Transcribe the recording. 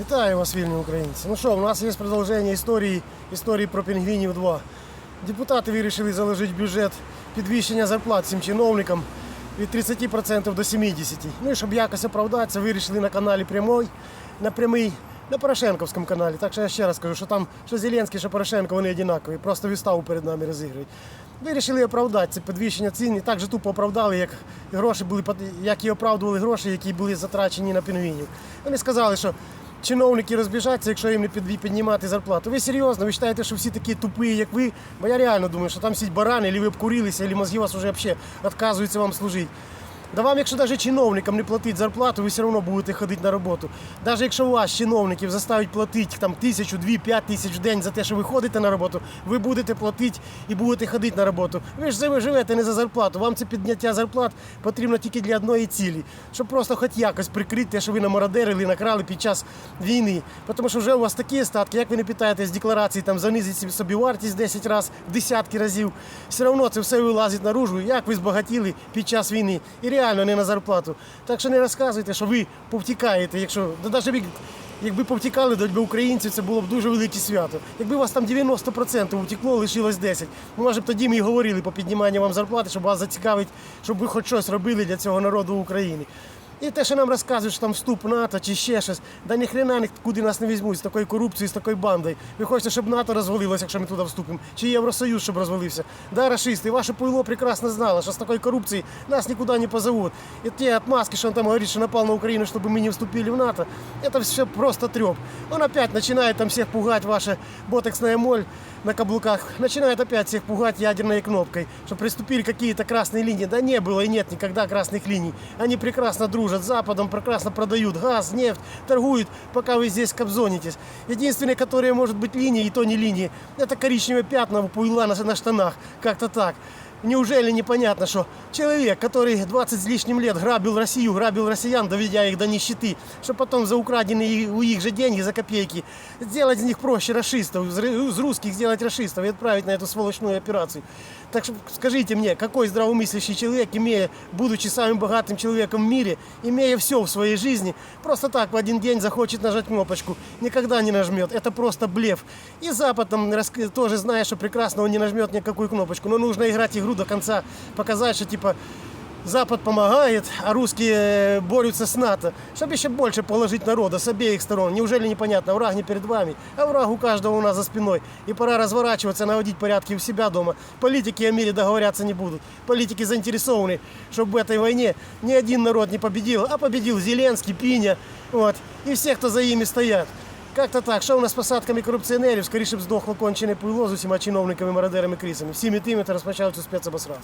Вітаю вас, вільні українці. Ну що, у нас є продовження історії, історії про пінгвінів 2. Депутати вирішили заложити бюджет підвищення зарплат цим чиновникам від 30% до 70%. Ну і щоб якось оправдатися, вирішили на каналі прямой, на прямий, на Порошенковському каналі. Так що я ще раз кажу, що там що Зеленський, що Порошенко, вони однакові, просто виставу перед нами розігрують. Вирішили оправдати це підвищення цін і так же тупо оправдали, як гроші були, як і оправдували гроші, які були затрачені на пінгвінів. Вони сказали, що чиновники розбіжаться, якщо їм не піднімати зарплату. Ви серйозно? Ви вважаєте, що всі такі тупі, як ви? Бо я реально думаю, що там сидять барани, або ви обкурилися, або мозги вас вже взагалі відказуються вам служити. Да вам, якщо навіть чиновникам не платить зарплату, ви все одно будете ходити на роботу. Навіть якщо вас чиновників заставить платити там тисячу, дві, п'ять тисяч в день за те, що ви ходите на роботу, ви будете платити і будете ходити на роботу. Ви ж ви живете не за зарплату. Вам це підняття зарплат потрібно тільки для одної цілі, щоб просто хоч якось прикрити те, що ви намародерили, накрали під час війни. Тому що вже у вас такі статки, як ви не питаєте з декларації, там занизить собі вартість 10 разів, десятки разів. Все одно це все вилазить наружу, як ви збагатіли під час війни. І реально не на зарплату. Так що не розказуйте, що ви повтікаєте, якщо да навіть якби повтікали до українців, це було б дуже велике свято. Якби у вас там 90% втекло, лишилось 10%. Ну, може б тоді ми і говорили по підніманню вам зарплати, щоб вас зацікавить, щоб ви хоч щось робили для цього народу України. І те, що нам розказують, що там вступ в НАТО чи ще щось, да ніхрена нікуди нас не візьмуть з такою корупцією, з такою бандою. Ви хочете, щоб НАТО розвалилося, якщо ми туди вступимо, чи Євросоюз, щоб розвалився. Да, расисти, ваше пойло прекрасно знало, що з такою корупцією нас нікуди не позовуть. І ті отмазки, що он там говорить, що напал на Україну, щоб ми не вступили в НАТО, это все просто треп. Он опять начинает там всех пугать, ваша ботексная моль на каблуках, начинает опять всех пугать ядерной кнопкой, что приступили какие-то красные линии. Да не было и нет никогда красных линий. Они прекрасно дружат с Западом, прекрасно продают газ, нефть, торгуют, пока вы здесь кобзонитесь. Единственные, которые может быть линии, и то не линии, это коричневые пятна у пуйла на, на штанах. Как-то так. Неужели непонятно, что человек, который 20 с лишним лет грабил Россию, грабил россиян, доведя их до нищеты, что потом за украденные у их же деньги, за копейки, сделать из них проще расистов, из русских сделать расистов и отправить на эту сволочную операцию. Так что скажите мне, какой здравомыслящий человек, имея, будучи самым богатым человеком в мире, имея все в своей жизни, просто так в один день захочет нажать кнопочку, никогда не нажмет. Это просто блеф. И Запад там тоже зная, что прекрасно он не нажмет никакую кнопочку, но нужно играть игру до конца, показать, что типа Запад помогает, а русские э, борются с НАТО, чтобы еще больше положить народа с обеих сторон. Неужели непонятно, враг не перед вами, а враг у каждого у нас за спиной. И пора разворачиваться, наводить порядки у себя дома. Политики о мире договорятся не будут. Политики заинтересованы, чтобы в этой войне ни один народ не победил, а победил Зеленский, Пиня, вот, и все, кто за ими стоят. Как-то так, що у нас з посадками корупціонерів, скоріше б здохло кончене пуйло з усіма чиновниками, мародерами, крисами. Всі мітими та розпочав цю спецобосраз.